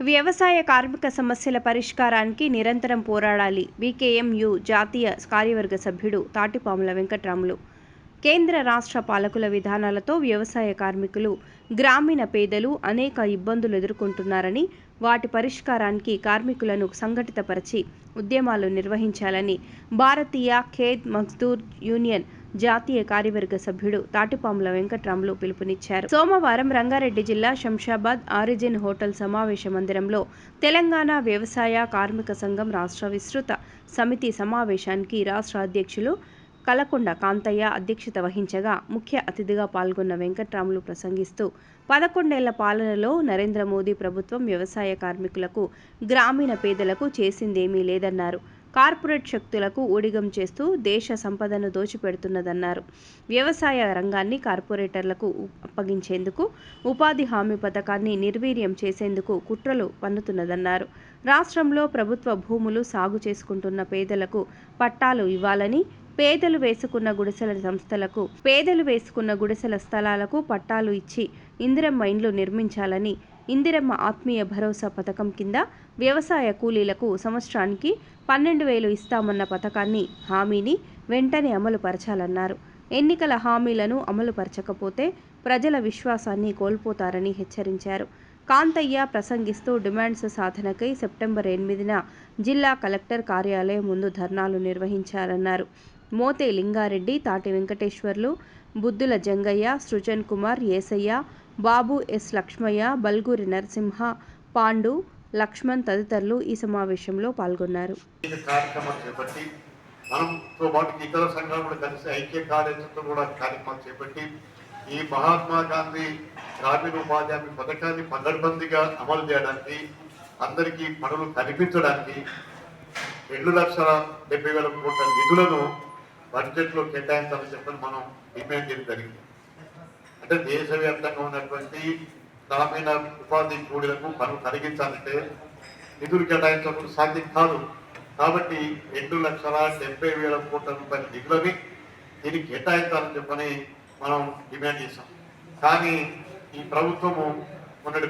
వ్యవసాయ కార్మిక సమస్యల పరిష్కారానికి నిరంతరం పోరాడాలి. వికేఎంయు జాతీయ కార్యవర్గ సభ్యుడు తాటిపాముల వెంకట్రాములు. కేంద్ర రాష్ట్ర పాలకుల విధానాలతో వ్యవసాయ కార్మికులు గ్రామీణ పేదలు అనేక ఇబ్బందులు ఎదుర్కొంటున్నారని వాటి పరిష్కారానికి కార్మికులను సంఘటితపరిచి ఉద్యమాలు నిర్వహించాలని భారతీయ ఖేద్ మజ్దూర్ యూనియన్ జాతీయ కార్యవర్గ సభ్యుడు తాటిపాముల వెంకట్రాములు పిలుపునిచ్చారు. సోమవారం రంగారెడ్డి జిల్లా శంషాబాద్ ఆరిజిన్ హోటల్ సమావేశ మందిరంలో తెలంగాణ వ్యవసాయ కార్మిక సంఘం రాష్ట్ర విస్తృత సమితి సమావేశానికి రాష్ట్ర అధ్యక్షులు కలకొండ కాంతయ్య అధ్యక్షత వహించగా ముఖ్య అతిథిగా పాల్గొన్న వెంకట్రాములు ప్రసంగిస్తూ పదకొండేళ్ళ పాలనలో నరేంద్ర మోదీ ప్రభుత్వం వ్యవసాయ కార్మికులకు గ్రామీణ పేదలకు చేసిందేమీ లేదన్నారు. కార్పొరేట్ శక్తులకు ఊడిగం చేస్తూ దేశ సంపదను దోచిపెడుతున్నదన్నారు. వ్యవసాయ రంగాన్ని కార్పొరేటర్లకు అప్పగించేందుకు ఉపాధి హామీ పథకాన్ని నిర్వీర్యం చేసేందుకు కుట్రలు పన్నుతున్నదన్నారు. రాష్ట్రంలో ప్రభుత్వ భూములు సాగు చేసుకుంటున్న పేదలకు పట్టాలు ఇవ్వాలని పేదలు వేసుకున్న గుడిసెల సంస్థలకు పేదలు వేసుకున్న గుడిసెల స్థలాలకు పట్టాలు ఇచ్చి ఇందిరమ్మ ఇండ్లు నిర్మించాలని ఇందిరమ్మ ఆత్మీయ భరోసా పథకం కింద వ్యవసాయ కూలీలకు సంవత్సరానికి పన్నెండు వేలు ఇస్తామన్న పథకాన్ని హామీని వెంటనే అమలు పరచాలన్నారు ఎన్నికల హామీలను అమలు పరచకపోతే ప్రజల విశ్వాసాన్ని కోల్పోతారని హెచ్చరించారు. కాంతయ్య ప్రసంగిస్తూ డిమాండ్స్ సాధనకై సెప్టెంబర్ ఎనిమిదిన జిల్లా కలెక్టర్ కార్యాలయం ముందు ధర్నాలు నిర్వహించారన్నారు. మోతే లింగారెడ్డి తాటి వెంకటేశ్వర్లు బుద్ధుల జంగయ్య సృజన్ కుమార్ ఏసయ్య బాబు ఎస్ లక్ష్మయ్య బల్గూరి నరసింహ పాండు లక్ష్మణ్ తదితరులు ఈ సమావేశంలో పాల్గొన్నారు. ఈ కార్యక్రమం చేపట్టి పాటు ఇతర సంఘాలు కూడా కలిసి ఐక్య కార్యచరణతో కూడా కార్యక్రమం చేపట్టి ఈ మహాత్మా గాంధీ గ్రామీణ ఉపాధి హామీ పథకాన్ని పగడ్బందీగా అమలు చేయడానికి అందరికీ పనులు కల్పించడానికి రెండు లక్షల డెబ్బై వేల కోట్ల నిధులను బడ్జెట్లో కేటాయించాలని చెప్పని మనం డిమాండ్ చేయడం జరిగింది. అంటే దేశవ్యాప్తంగా ఉన్నటువంటి గ్రామీణ ఉపాధి కూడిలకు పనులు కలిగించాలంటే నిధులు కేటాయించడం సాధ్యం కాదు. కాబట్టి రెండు లక్షల డెబ్బై వేల కోట్ల రూపాయల నిధులని దీనికి కేటాయించాలని చెప్పని మనం డిమాండ్ చేశాం. కానీ ఈ ప్రభుత్వము మొన్నటి